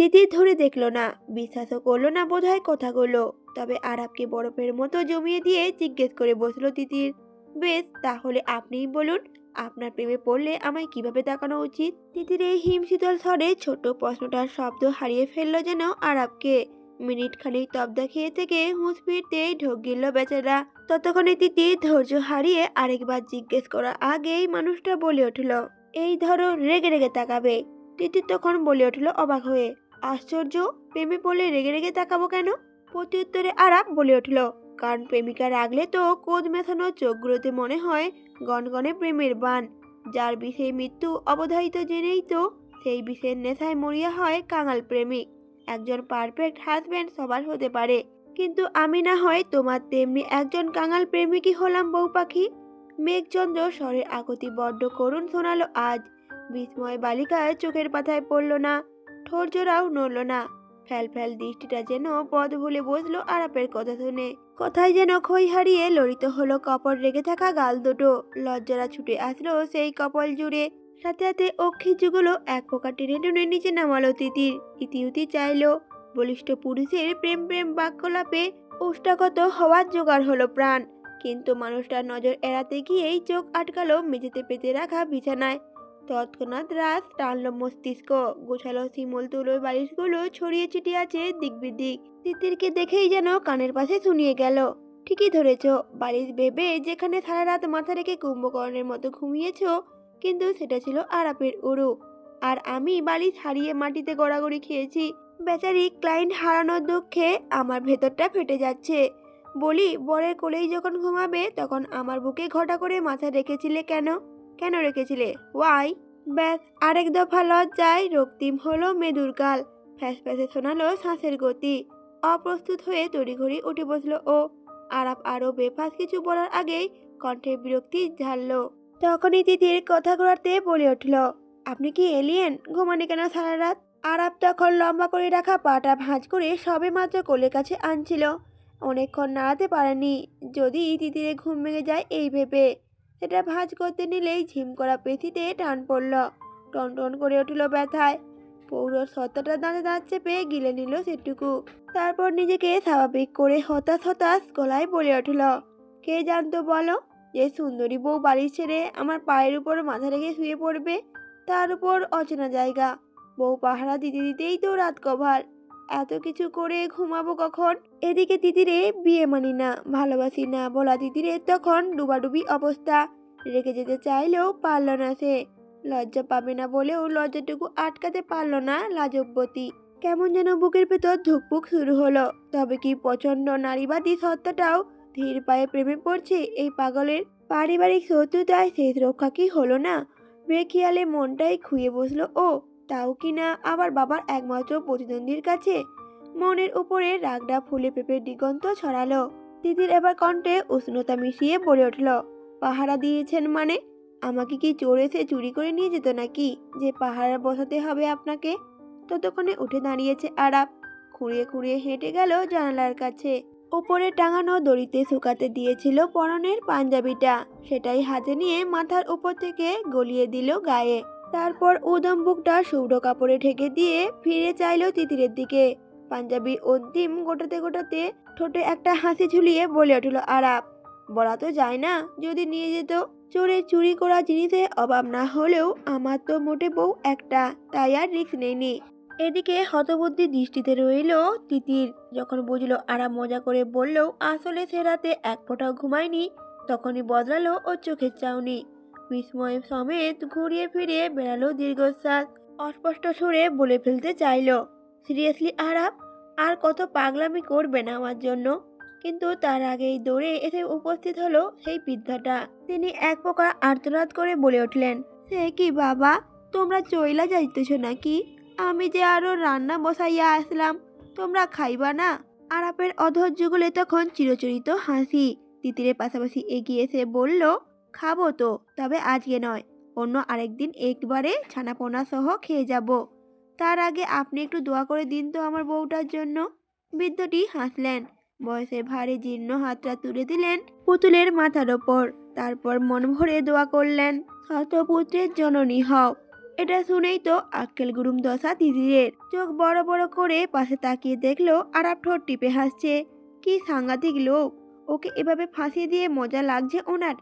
তিতির ধরে দেখল না, বিশ্বাসও করল না বোধহয় কথাগুলো। তবে আরাবকে বরফের মতো জমিয়ে দিয়ে জিজ্ঞেস করে বসল তিতির বেশ, তাহলে আপনিই বলুন, আপনার প্রেমে পড়লে আমায় কীভাবে তাকানো উচিত? তিতির এই হিমশীতল স্বরে ছোট প্রশ্নটার শব্দ হারিয়ে ফেলল যেন আরাবকে। মিনিট খানিক তবদা খেয়ে থেকে হুঁশ ফিরতেই ঢোক গিলল বেচারা। ততক্ষণে তিতি ধৈর্য হারিয়ে আরেকবার জিজ্ঞেস করার আগেই মানুষটা বলে উঠল, এই ধরো, রেগে রেগে তাকাবে। তিতির তখন বলে উঠল অবাক হয়ে আশ্চর্য, প্রেমে পড়লে রেগে রেগে তাকাবো কেন? প্রত্যুত্তরে আরাপ বলে উঠল। কারণ প্রেমিকা রাগলে তো কোদ মেথানো চোখগুলোতে মনে হয় গনগনে প্রেমের বান। যার বিষয়ে মৃত্যু অবধারিত জেনেই তো সেই বিষের নেশায় মরিয়া হয় কাঙাল প্রেমিক। একজন পারফেক্ট হাজব্যান্ড সবার হতে পারে। কিন্তু আমি না হয় তোমার তেমনি একজন কাঙাল প্রেমিকই হলাম, বউ পাখি। মেঘচন্দ্র স্বরের আকতি বড্ড করুণ শোনালো আজ। বিস্ময় বালিকায় চোখের পাথায় পড়ল না। ঠোঁট জোড়াও নড়ল না। ফ্যাল ফ্যাল দৃষ্টিটা যেন পদ ভুলে বসল আরাপের কথা শুনে। কথায় যেন খই হারিয়ে লড়িত হলো কপল রেগে থাকা গাল দুটো। লজ্জারা ছুটে আসলো সেই কপল জুড়ে। সাথে সাথে অক্ষি যুগলো এক প্রকার টেনে টেনে নিচে নামালো তিতির। ইতিউতি চাইলো। বলিষ্ঠ পুরুষের প্রেম প্রেম বাক্যলাপে উষ্টাগত হওয়ার জোগাড় হলো প্রাণ। কিন্তু মানুষটার নজর এড়াতে গিয়েই চোখ আটকালো মেঝেতে পেতে রাখা বিছানায়। তৎক্ষণাৎ রাস টানল মস্তিষ্ক, গোছালো শিমল তুলোর বালিশগুলো ছড়িয়ে ছিটিয়ে আছে দিক বিদিক। তিতিরকে দেখেই যেন কানের পাশে শুনিয়ে গেল, ঠিকই ধরেছ, বালিশ ভেবে যেখানে সারা রাত মাথা রেখে কুম্ভকর্ণের মতো ঘুমিয়েছ, কিন্তু সেটা ছিল আরাপের উরু। আর আমি বালিশ হারিয়ে মাটিতে গড়াগড়ি খেয়েছি। বেচারি ক্লায়েন্ট হারানোর দুঃখে আমার ভেতরটা ফেটে যাচ্ছে। বলি, বরের কোলেই যখন ঘুমাবে, তখন আমার বুকে ঘটা করে মাথা রেখেছিলে কেন? কেন রেখেছিলে? ওয়াই ব্যাস, আরেক দফা লজ্জায় রক্তিম হলো মেদুর গাল। ফ্যাস ফ্যাসে শোনালো শ্বাসের গতি। অপ্রস্তুত হয়ে তড়িঘড়ি উঠে বসল ও আরাপ আরও বেফাস কিছু বলার আগেই কণ্ঠে বিরক্তি ঝাড়লো তখনই তিতির কথা ঘোরাতে বলে উঠল, আপনি কি এলিয়েন ঘুমানি কেন সারা রাত? আরাপ তখন লম্বা করে রাখা পাটা ভাঁজ করে সবে মাত্র কোলের কাছে আনছিল। অনেকক্ষণ নাড়াতে পারেনি যদি তিতিরে ঘুম ভেঙে যায় এই ভেবে। সেটা ভাঁজ করতে নিলেই ঝিম করা পেথিতে টান পড়ল। টনটন করে উঠল ব্যথায়। পৌর সত্তাটা দাঁতে দাঁত চেপে গিলে নিল সেটুকু। তারপর নিজেকে স্বাভাবিক করে হতাশ হতাশ গলায় বলে উঠল, কে জানতো বলো যে সুন্দরী বউ বাড়ি ছেড়ে আমার পায়ের উপর মাথা রেখে শুয়ে পড়বে? তার উপর অচেনা জায়গা। বউ পাহারা দিতে দিতেই তো রাত কভার। এত কিছু করে ঘুমাবো কখন? এদিকে তিতিরে বিয়ে মানি না, ভালোবাসি না বলা তিতিরে তখন ডুবাডুবি অবস্থা। রেখে যেতে চাইলেও পারল না সে। লজ্জা পাবে না বলেও লজ্জাটুকু আটকাতে পারল না লাজব্বতী কেমন যেন বুকের ভেতর ধুকপুক শুরু হলো। তবে কি প্রচণ্ড নারীবাদী সত্তাটাও ধীর পায়ে প্রেমে পড়ছে এই পাগলের? পারিবারিক শত্রুতায় শেষ রক্ষা কি হলো না? বেখিয়ালে মনটাই খুঁয়ে বসল ও তাও কি না আবার বাবার একমাত্র প্রতিদ্বন্দ্বীর কাছে? মনের উপরে রাগডা ফুলে পেঁপে দিগন্ত ছড়ালো। দিদির এবার কণ্ঠে উষ্ণতা মিশিয়ে বলে উঠল, পাহারা দিয়েছেন মানে? আমাকে কি চোর এসে চুরি করে নিয়ে যেত নাকি? যে পাহারা বসাতে হবে আপনাকে? ততক্ষণে উঠে দাঁড়িয়েছে আরাপ। খুঁড়িয়ে খুঁড়িয়ে হেঁটে গেল জানালার কাছে। উপরে টাঙানো দড়িতে শুকাতে দিয়েছিল পরনের পাঞ্জাবিটা। সেটাই হাতে নিয়ে মাথার উপর থেকে গলিয়ে দিল গায়ে। তারপর উদম বুকটা সৌর কাপড়ে ঢেকে দিয়ে ফিরে চাইল তিতিরের দিকে। পাঞ্জাবি অন্তিম গোটাতে গোটাতে ঠোঁটে একটা হাসি ঝুলিয়ে বলে উঠল, আরাপ, বলা তো যায় না, যদি নিয়ে যেত, চোরে চুরি করা জিনিসে অভাব না হলেও আমার তো মোটে বউ একটা, তাই আর রিস্ক নেইনি। এদিকে হতবুদ্ধি দৃষ্টিতে রইল তিতির। যখন বুঝলো আরাম মজা করে বললেও আসলে সে রাতে এক ফোঁটাও ঘুমায়নি, তখনই বদলালো ও চোখের চাউনি। বিস্ময় সমেত ঘুরিয়ে ফিরিয়ে বেড়ালো দীর্ঘশ্বাস। অস্পষ্ট সুরে বলে ফেলতে চাইলো, সিরিয়াসলি আরাপ আর কত পাগলামি করবে না আমার জন্য? কিন্তু তার আগেই দৌড়ে এসে উপস্থিত হলো সেই বৃদ্ধাটা। তিনি এক প্রকার আর্তনাদ করে বলে উঠলেন, সে কি বাবা, তোমরা চইলা যাইতেছ নাকি? আমি যে আরও রান্না বসাইয়া আসলাম, তোমরা খাইবা না? আরাপের অধৈর্যগুলো তখন চিরচরিত হাসি। তিতিরের পাশাপাশি এগিয়ে এসে বলল খাব তো, তবে আজকে নয়। অন্য আরেকদিন একবারে ছানাপোনা সহ খেয়ে যাব। তার আগে আপনি একটু দোয়া করে দিন তো আমার বউটার জন্য। বৃদ্ধটি হাসলেন। বয়সে ভারী জীর্ণ হাতটা তুলে দিলেন পুতুলের মাথার ওপর। তারপর মন ভরে দোয়া করলেন শতপুত্রের জননী হও। এটা শুনেই তো আক্কেল গুরুম দশা তিতিরের চোখ বড় বড় করে পাশে তাকিয়ে দেখল আরাপ ঠোঁট টিপে হাসছে। কি সাংঘাতিক লোক। ওকে এভাবে ফাঁসিয়ে দিয়ে মজা লাগছে ওনার।